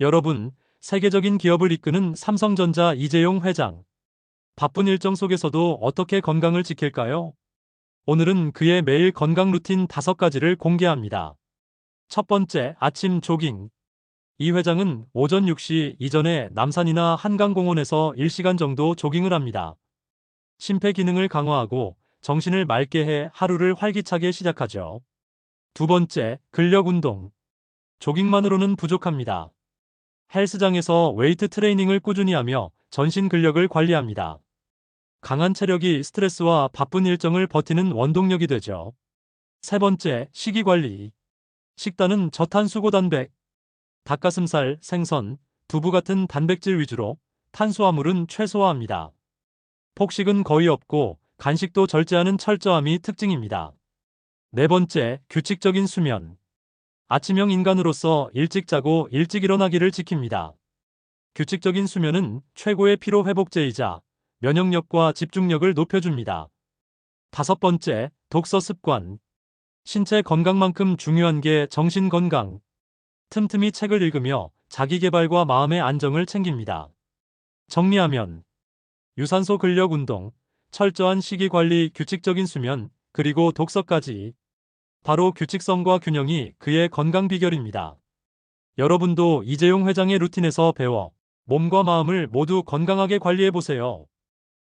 여러분, 세계적인 기업을 이끄는 삼성전자 이재용 회장. 바쁜 일정 속에서도 어떻게 건강을 지킬까요? 오늘은 그의 매일 건강 루틴 5가지를 공개합니다. 첫 번째, 아침 조깅. 이 회장은 오전 6시 이전에 남산이나 한강공원에서 1시간 정도 조깅을 합니다. 심폐 기능을 강화하고 정신을 맑게 해 하루를 활기차게 시작하죠. 두 번째, 근력 운동. 조깅만으로는 부족합니다. 헬스장에서 웨이트 트레이닝을 꾸준히 하며 전신 근력을 관리합니다. 강한 체력이 스트레스와 바쁜 일정을 버티는 원동력이 되죠. 세 번째, 식이 관리. 식단은 저탄수고 단백, 닭가슴살, 생선, 두부 같은 단백질 위주로 탄수화물은 최소화합니다. 폭식은 거의 없고 간식도 절제하는 철저함이 특징입니다. 네 번째, 규칙적인 수면. 아침형 인간으로서 일찍 자고 일찍 일어나기를 지킵니다. 규칙적인 수면은 최고의 피로 회복제이자 면역력과 집중력을 높여줍니다. 다섯 번째, 독서 습관. 신체 건강만큼 중요한 게 정신 건강. 틈틈이 책을 읽으며 자기 개발과 마음의 안정을 챙깁니다. 정리하면 유산소 근력 운동, 철저한 식이 관리, 규칙적인 수면, 그리고 독서까지 바로 규칙성과 균형이 그의 건강 비결입니다. 여러분도 이재용 회장의 루틴에서 배워 몸과 마음을 모두 건강하게 관리해 보세요.